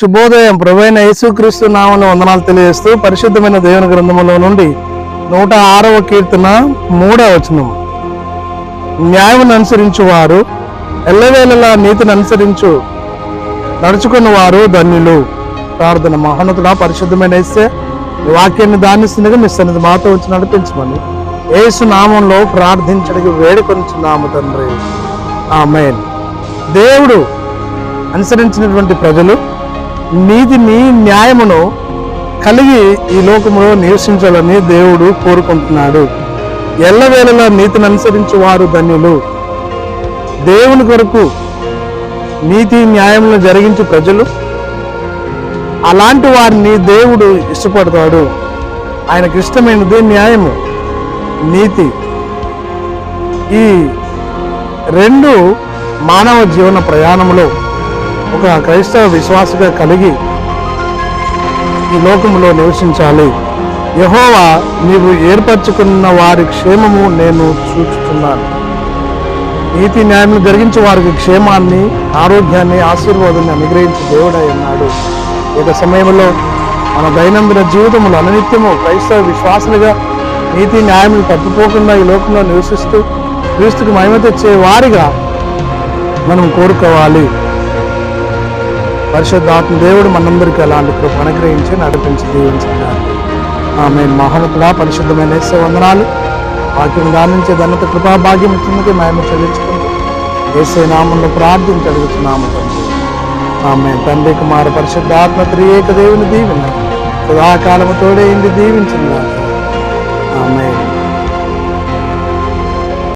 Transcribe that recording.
శుభోదయం. ప్రభైన యేసుక్రీస్తు నామని వందనాలు తెలియజేస్తూ పరిశుద్ధమైన దేవుని గ్రంథంలో నుండి నూట ఆరవ కీర్తన మూడవ వచనం న్యాయమును అనుసరించు వారు ఎల్లవేళలా నీతిని అనుసరించు నడుచుకున్న వారు ధన్యులు. ప్రార్థన మహోన్నతుడా పరిశుద్ధమైన ఇస్తే వాక్యాన్ని దానిస్తుండగా మీ సన్నిధి మాతో వచ్చి నడిపించమని యేసు నామంలో ప్రార్థించడానికి వేడుకొనిచున్నాము తండ్రి. ఆమెన్. దేవుడు అనుసరించినటువంటి ప్రజలు నీతిని న్యాయమును కలిగి ఈ లోకములో నివసించాలని దేవుడు కోరుకుంటున్నాడు. ఎల్లవేళలా నీతిని అనుసరించి వారు ధన్యులు. దేవుని కొరకు నీతి న్యాయములను జరిగించు ప్రజలు. అలాంటి వారిని దేవుడు ఇష్టపడతాడు. ఆయనకు ఇష్టమైనది న్యాయము నీతి. ఈ రెండు మానవ జీవన ప్రయాణంలో ఒక క్రైస్తవ విశ్వాసగా కలిగి ఈ లోకములో నివసించాలి. యహోవా నీవు ఏర్పరచుకున్న వారి క్షేమము నేను చూచుతున్నాను నీతి న్యాయములు జరిగించే వారికి క్షేమాన్ని ఆరోగ్యాన్ని ఆశీర్వాదాన్ని అనుగ్రహించి దేవుడై ఉన్నాడు. ఒక సమయంలో మన దైనందిన జీవితంలో అననిత్యము క్రైస్తవ విశ్వాసులుగా నీతి న్యాయములు తప్పిపోకుండా ఈ లోకంలో నివసిస్తూ క్రీస్తుకు మహిమ తెచ్చే వారిగా మనం కోరుకోవాలి. పరిశుద్ధాత్మ దేవుడు మనందరికీ అలాంటి కృప అనుగ్రహించి నడిపించి దీవించాలి ఆమె మహోన్నతుల పరిశుద్ధమైన యేసు వందనాలు. వాక్యం దానించే ధన్యత కృపా భాగ్యం ఇచ్చినందుకు మేము చెల్లించుకుంటూ ఏసే నామంలో ప్రార్థన అడుగుతున్నాము తండ్రి. ఆమె తండ్రి కుమార పరిశుద్ధాత్మ త్రియేక దేవుని దీవెన సదాకాలము తోడైంది దీవించింది ఆమె